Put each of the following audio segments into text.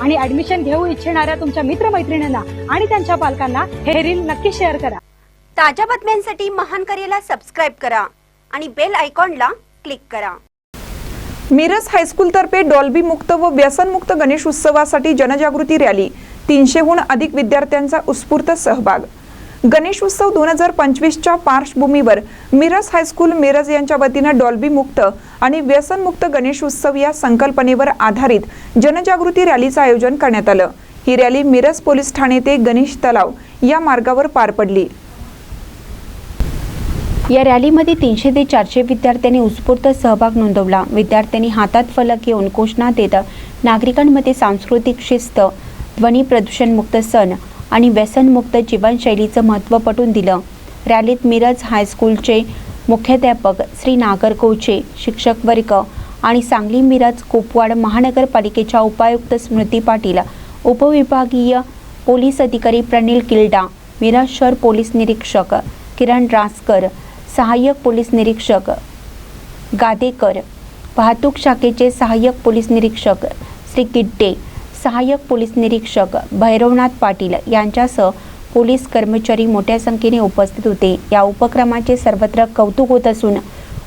आणि ऍडमिशन घेऊ इच्छिणाऱ्या तुमच्या मित्रमैत्रिणींना आणि त्यांच्या पालकांना हे रील नक्की शेअर करा. ताज्या बातम्यांसाठी महान करेला सबस्क्राईब करा आणि बेल आयकॉनला क्लिक करा. मिरज हायस्कूलतर्फे डॉल्बी मुक्त व व्यसनमुक्त गणेश उत्सवासाठी जनजागृती रॅली. तीनशेहून अधिक विद्यार्थ्यांचा उत्स्फूर्त सहभाग. गणेश उत्सव दोन हजार पंचवीसच्या पार्श्वभूमीवर मिरज हायस्कूल मिरज यांच्या वतीनं डॉल्बी मुक्त आणि व्यसनमुक्त गणेश उत्सव या संकल्पनेवर आधारित जनजागृती रॅलीचं आयोजन करण्यात आलं. ही रॅली मिरज पोलीस ठाणे ते गणेश तलाव या मार्गावर पार पडली. या रॅलीमध्ये तीनशे ते चारशे विद्यार्थ्यांनी उत्स्फूर्त सहभाग नोंदवला. विद्यार्थ्यांनी हातात फलक घेऊन घोषणा देत नागरिकांमध्ये सांस्कृतिक शिस्त ध्वनी प्रदूषणमुक्त सण आणि व्यसनमुक्त जीवनशैलीचं महत्त्व पटवून दिलं. रॅलीत मिरज हायस्कूलचे मुख्याध्यापक श्री नागरकोचे शिक्षक वर्ग आणि सांगली मिरज कोपवाड महानगरपालिकेच्या उपायुक्त स्मृती पाटील उपविभागीय पोलीस अधिकारी प्रनिल किल्डा मिरज शहर पोलीस निरीक्षक किरण रासकर सहाय्यक पोलीस निरीक्षक गादेकर वाहतूक शाखेचे सहाय्यक पोलीस निरीक्षक श्री गिड्डे सहाय्यक पोलीस निरीक्षक भैरवनाथ पाटील यांच्यासह पोलीस कर्मचारी मोठ्या संख्येने उपस्थित होते. या उपक्रमाचे सर्वत्र कौतुक होत असून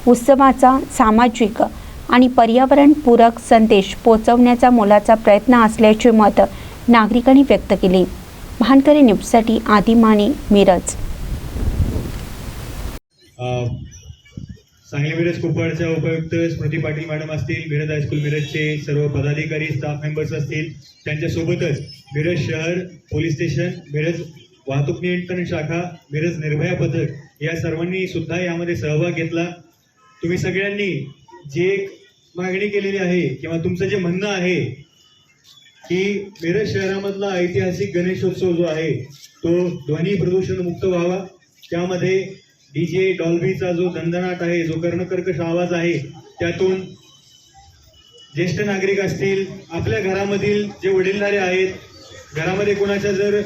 उत्सवाचा सामाजिक आणि पर्यावरणपूरक संदेश पोचवण्याचा मोलाचा प्रयत्न असल्याचे मत नागरिकांनी व्यक्त केले. भानकरी न्यूजसाठी आदिमाने मिरज. सांगली मिरज कुपवाडच्या उपायुक्त स्मृती पाटील मॅडम असतील मिरज हायस्कूल मिरजचे सर्व पदाधिकारी स्टाफ मेंबर्स असतील त्यांच्यासोबतच मिरज शहर पोलीस स्टेशन मिरज वाहतूक नियंत्रण शाखा मिरज निर्भया पथक या सर्वांनी सुद्धा यामध्ये सहभाग घेतला. तुम्ही सगळ्यांनी जे एक मागणी केलेली आहे किंवा तुमचं जे म्हणणं आहे की मिरज शहरामधला ऐतिहासिक गणेशोत्सव जो आहे तो ध्वनी प्रदूषण मुक्त व्हावा. त्यामध्ये डीजे डॉल्बीचा जो दणदणाट आहे जो कर्णकर्कश आवाज आहे त्यातून ज्येष्ठ नागरिक असतील आपल्या घरामधील जे वडीलधारे आहेत घरामध्ये कोणाच्या जर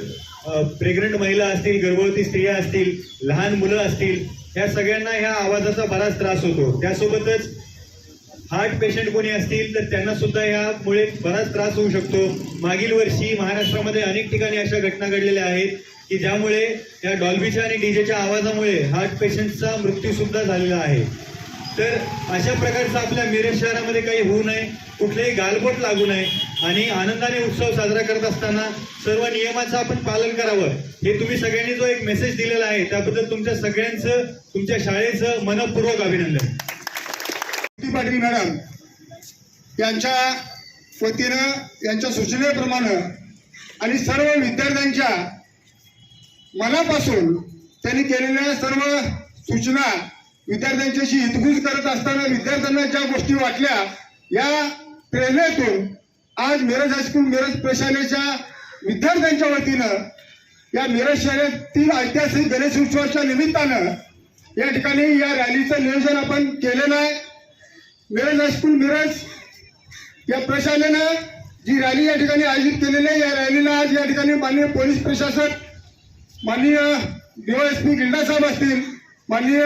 प्रेग्नंट महिला असतील गर्भवती स्त्रिया असतील लहान मुलं असतील ह्या सगळ्यांना ह्या आवाजाचा बराच त्रास होतो. त्यासोबतच हार्ट पेशंट कोणी असतील तर त्यांना सुद्धा यामुळे बराच त्रास होऊ शकतो. मागील वर्षी महाराष्ट्रामध्ये अनेक ठिकाणी अशा घटना घडलेल्या आहेत. की ज्यामुळे या डॉल्बीच्या आणि डीजेच्या आवाजामुळे हार्ट पेशंटचा मृत्यू सुद्धा झालेला आहे. तर अशा प्रकारचं आपल्या मिरज शहरामध्ये काही होऊ नये कुठलेही गालबोट लागू नये आणि आनंदाने उत्सव साजरा करत असताना सर्व नियमाचं आपण पालन करावं हे तुम्ही सगळ्यांनी जो एक मेसेज दिलेला आहे त्याबद्दल तुमच्या सगळ्यांचं तुमच्या शाळेचं मनपूर्वक अभिनंदन. पाटील मॅडम यांच्या वतीनं यांच्या सूचनेप्रमाणे आणि सर्व विद्यार्थ्यांच्या मनापासून त्यांनी केलेल्या सर्व सूचना विद्यार्थ्यांच्याशी हितगुज करत असताना विद्यार्थ्यांना ज्या गोष्टी वाटल्या या प्रेरणेतून आज मिरज हायस्कूल मिरज प्रशालेच्या विद्यार्थ्यांच्या वतीनं या मिरज शहरातील ऐतिहासिक गणेश उत्सवाच्या निमित्तानं या ठिकाणी या रॅलीचं नियोजन आपण केलेलं आहे. मिरज हायस्कूल मिरज या प्रशालेनं जी रॅली या ठिकाणी आयोजित केलेली आहे या रॅलीला आज या ठिकाणी माननीय पोलीस प्रशासक माननीय डीवायएसपी गिल्डा साहेब असतील माननीय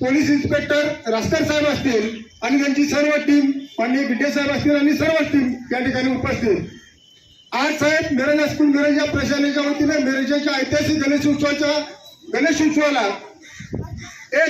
पोलीस इन्स्पेक्टर रास्कर साहेब असतील आणि त्यांची सर्व टीम माननीय गिड्डे साहेब असतील आणि सर्व टीम या ठिकाणी उपस्थित. आज साहेब मिरज स्कूल मिरज या प्रशालेच्या वतीने मिरजेच्या ऐतिहासिक गणेश उत्सवाच्या गणेश उत्सवाला एक